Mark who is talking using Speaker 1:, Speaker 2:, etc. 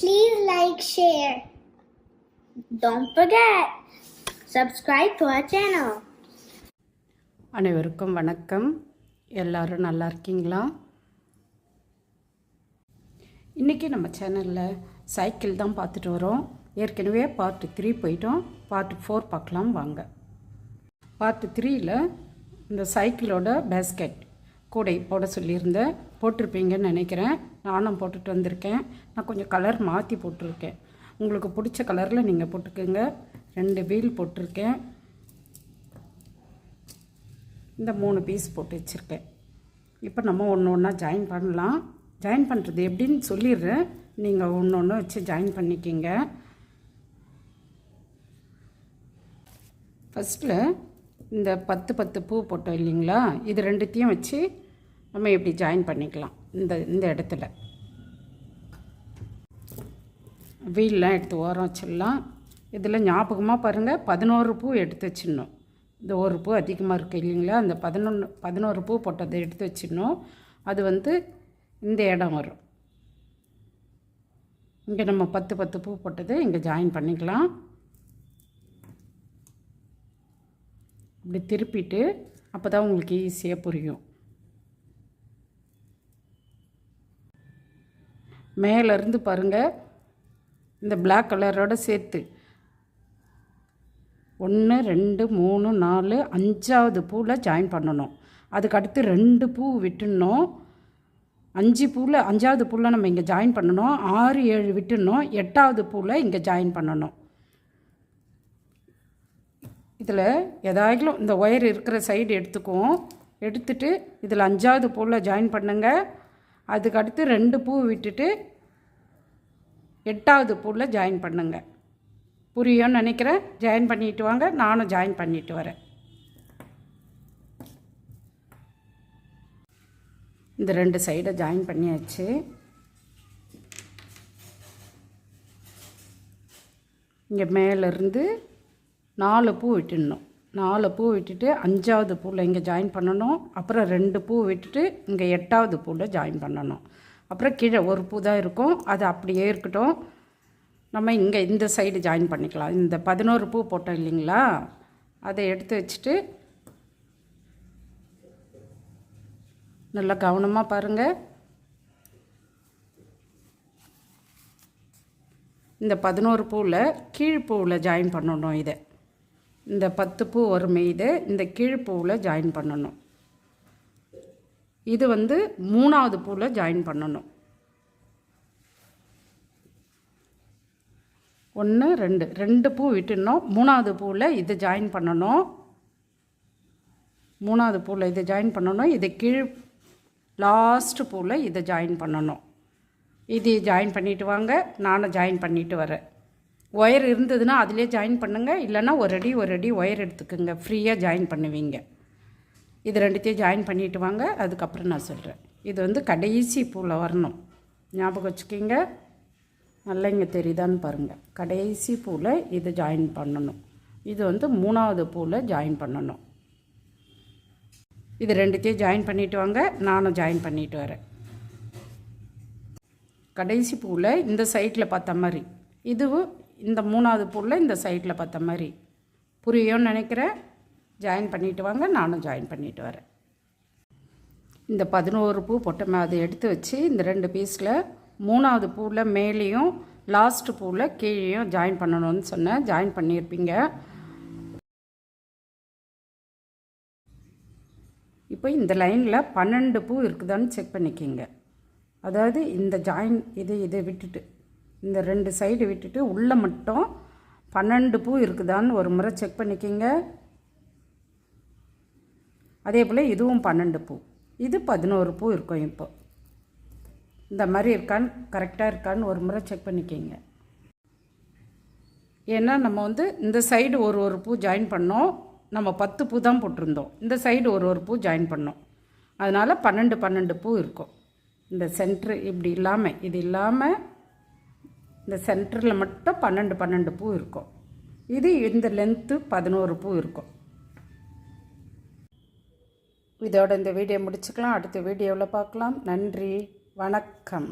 Speaker 1: Please like, share. Don't forget, subscribe to our channel.
Speaker 2: அனைவருக்கும் வணக்கம். எல்லாரும் நல்லா இருக்கீங்களா? இன்றைக்கி நம்ம சேனலில் சைக்கிள் தான் பார்த்துட்டு வரோம். ஏற்கனவே பார்ட் த்ரீ போயிட்டோம். பார்ட் ஃபோர் பார்க்கலாம் வாங்க. பார்ட் த்ரீயில் இந்த சைக்கிளோட பேஸ்கெட் கூடை போட சொல்லியிருந்தேன். போட்டிருப்பீங்கன்னு நினைக்கிறேன். நானும் போட்டுட்டு வந்திருக்கேன். நான் கொஞ்சம் கலர் மாற்றி போட்டிருக்கேன். உங்களுக்கு பிடிச்ச கலரில் நீங்கள் போட்டுக்கோங்க. ரெண்டு வீல் போட்டிருக்கேன். இந்த மூணு பீஸ் போட்டு வச்சுருக்கேன். இப்போ நம்ம ஒன்று ஒன்றா ஜாயின் பண்ணலாம். ஜாயின் பண்ணுறது எப்படின்னு சொல்லிடுறேன். நீங்கள் ஒன்று ஒன்று வச்சு ஜாயின் பண்ணிக்கிங்க. ஃபஸ்ட்டில் இந்த பத்து பத்து பூ போட்டோம் இல்லைங்களா? இது ரெண்டுத்தையும் வச்சு நம்ம எப்படி ஜாயின் பண்ணிக்கலாம். இந்த இந்த இடத்துல. வீல்லாம் எடுத்து ஓரம் வச்சிடலாம். இதில் ஞாபகமாக பாருங்கள் பதினோரு பூ எடுத்து வச்சிடணும். இந்த ஒரு பூ அதிகமாக இருக்குது இல்லைங்களா? அந்த பதினொன்று பதினோரு பூ போட்டதை எடுத்து வச்சிடணும். அது வந்து இந்த இடம் வரும். இங்கே நம்ம பத்து பத்து பூ போட்டதை இங்கே ஜாயின் பண்ணிக்கலாம். இப்படி திருப்பிட்டு அப்போ தான் உங்களுக்கு ஈஸியாக புரியும். மேலேருந்து பாருங்கள் இந்த பிளாக் கலரோட சேர்த்து. ஒன்று ரெண்டு மூணு நாலு அஞ்சாவது பூவில் ஜாயின் பண்ணணும். அதுக்கு அடுத்து ரெண்டு பூ விட்டுடணும். அஞ்சு பூவில் அஞ்சாவது பூவில் நம்ம இங்கே ஜாயின் பண்ணணும். ஆறு ஏழு விட்டுடணும். எட்டாவது பூவில் இங்கே ஜாயின் பண்ணணும். இதில் ஏதாயிலும் இந்த ஒயர் இருக்கிற சைடு எடுத்துக்குவோம். எடுத்துட்டு இதில் அஞ்சாவது பூவில் ஜாயின் பண்ணுங்கள் அதுக்கடுத்து ரெண்டு பூ விட்டுட்டு எட்டாவது பூவில் ஜாயின் பண்ணுங்க. புரியும்னு நினைக்கிறேன். ஜாயின் பண்ணிட்டு வாங்க. நானும் ஜாயின் பண்ணிட்டு வரேன். இந்த ரெண்டு சைடை ஜாயின் பண்ணியாச்சு. இங்கே மேலேருந்து நாலு பூ விட்டுடணும். நாலு பூ விட்டுட்டு அஞ்சாவது பூவில் இங்கே ஜாயின் பண்ணணும். அப்புறம் ரெண்டு பூ விட்டுட்டு இங்கே எட்டாவது பூவில் ஜாயின் பண்ணணும். அப்புறம் கீழே ஒரு பூ தான் இருக்கும். அது அப்படியே இருக்கட்டும். நம்ம இங்கே இந்த சைடு ஜாயின் பண்ணிக்கலாம். இந்த பதினோரு பூ போட்டோம் இல்லைங்களா? அதை எடுத்து வச்சுட்டு நல்லா கவனமாக பாருங்கள் இந்த பதினோரு பூவில் கீழ் பூவில் ஜாயின் பண்ணணும் இதை. இந்த பத்து பூ வறுமை இது இந்த கீழ்ப்பூவில் ஜாயின் பண்ணணும். இது வந்து மூணாவது பூவில் ஜாயின் பண்ணணும். ஒன்று ரெண்டு. ரெண்டு பூ விட்டுடணும். மூணாவது பூவில் இது ஜாயின் பண்ணணும். மூணாவது பூவில் இதை ஜாயின் பண்ணணும். இது கீழ் லாஸ்ட்டு பூவில் இதை ஜாயின் பண்ணணும். இது ஜாயின் பண்ணிவிட்டு வாங்க. நானும் ஜாயின் பண்ணிவிட்டு வரேன். ஒயர் இருந்ததுன்னா அதிலே ஜாயின் பண்ணுங்கள் இல்லைன்னா ஒரு அடி ஒரு அடி ஒயர் எடுத்துக்கோங்க. ஃப்ரீயாக ஜாயின் பண்ணுவீங்க. இது ரெண்டுத்தையும் ஜாயின் பண்ணிட்டு வாங்க. அதுக்கப்புறம் நான் சொல்கிறேன் இது வந்து கடைசி பூவில் வரணும். ஞாபகம் வச்சுக்கிங்க. நல்லா இங்கே தெரியுதான்னு பாருங்கள் கடைசி பூவில் இது ஜாயின் பண்ணணும். இது வந்து மூணாவது பூவில் ஜாயின் பண்ணணும். இது ரெண்டுத்தையும் ஜாயின் பண்ணிட்டு வாங்க. நானும் ஜாயின் பண்ணிட்டு வரேன். கடைசி பூவில் இந்த சைட்டில் பார்த்த மாதிரி. இதுவும் இந்த மூணாவது பூவில் இந்த சைட்டில் பார்த்த மாதிரி. புரியும்னு நினைக்கிறேன். ஜாயின் பண்ணிட்டு வாங்க. நானும் ஜாயின் பண்ணிட்டு வரேன். இந்த பதினோரு பூ பொட்டமே அதை எடுத்து வச்சு இந்த ரெண்டு பீஸில் மூணாவது பூவில் மேலேயும் லாஸ்ட் பூவில் கீழேயும் ஜாயின் பண்ணணும்னு சொன்னேன். ஜாயின் பண்ணியிருப்பீங்க இப்போ இந்த லைனில் பன்னெண்டு பூ இருக்குதான்னு செக் பண்ணிக்கிங்க. அதாவது இந்த ஜாயின் இது இதை விட்டுட்டு. இந்த ரெண்டு சைடு விட்டுட்டு உள்ளே மட்டும் பன்னெண்டு பூ இருக்குதான்னு ஒரு முறை செக் பண்ணிக்கிங்க. அதே போல் இதுவும் பன்னெண்டு பூ. இது பதினோரு பூ இருக்கும் இப்போ. இந்த மாதிரி இருக்கான்னு கரெக்டாக இருக்கான்னு ஒரு முறை செக் பண்ணிக்கிங்க. ஏன்னா நம்ம வந்து இந்த சைடு ஒரு ஒரு பூ ஜாயின் பண்ணோம். நம்ம பத்து பூ தான் போட்டிருந்தோம். இந்த சைடு ஒரு ஒரு பூ ஜாயின் பண்ணோம். அதனால் பன்னெண்டு பன்னெண்டு பூ இருக்கும். இந்த சென்ட்ரு இப்படி இல்லாமல் இது இல்லாமல் இந்த சென்டரில் மட்டும் பன்னெண்டு பன்னெண்டு பூ இருக்கும். இது இந்த லென்த்து பதினோரு பூ இருக்கும். இதோட இந்த வீடியோ முடிச்சுக்கலாம். அடுத்த வீடியோவில் பார்க்கலாம். நன்றி. வணக்கம்.